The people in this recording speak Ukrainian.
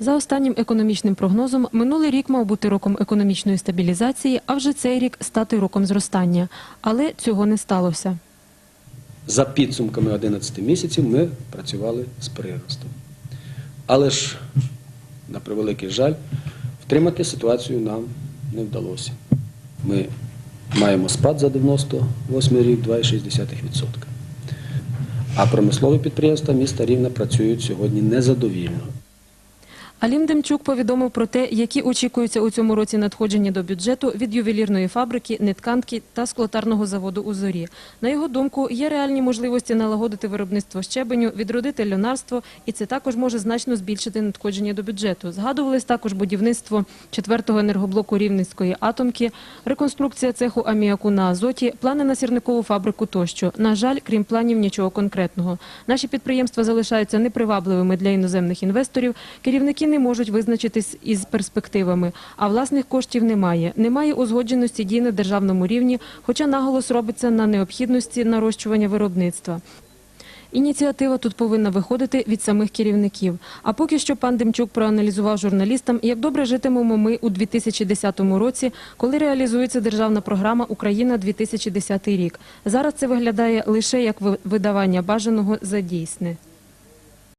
За останнім економічним прогнозом, минулий рік мав бути роком економічної стабілізації, а вже цей рік стати роком зростання. Але цього не сталося. За підсумками 11 місяців ми працювали з приростом. Але ж, на превеликий жаль, втримати ситуацію нам не вдалося. Ми маємо спад за 98 рік 2,6%. А промислові підприємства міста Рівна працюють сьогодні незадовільно. Алім Демчук повідомив про те, які очікуються у цьому році надходження до бюджету від ювелірної фабрики, нетканки та склотарного заводу у зорі. На його думку, є реальні можливості налагодити виробництво щебеню, відродити льонарство, і це також може значно збільшити надходження до бюджету. Згадувались також будівництво четвертого енергоблоку Рівненської атомки, реконструкція цеху аміаку на азоті, плани на сірникову фабрику тощо. На жаль, крім планів, нічого конкретного. Наші підприємства залишаються непривабливими для іноземних інвесторів. Керівники не можуть визначитись із перспективами, а власних коштів немає. Немає узгодженості дій на державному рівні, хоча наголос робиться на необхідності нарощування виробництва. Ініціатива тут повинна виходити від самих керівників. А поки що пан Демчук проаналізував журналістам, як добре житимемо ми у 2010 році, коли реалізується державна програма Україна 2010 рік. Зараз це виглядає лише як ви- видавання бажаного за дійсне.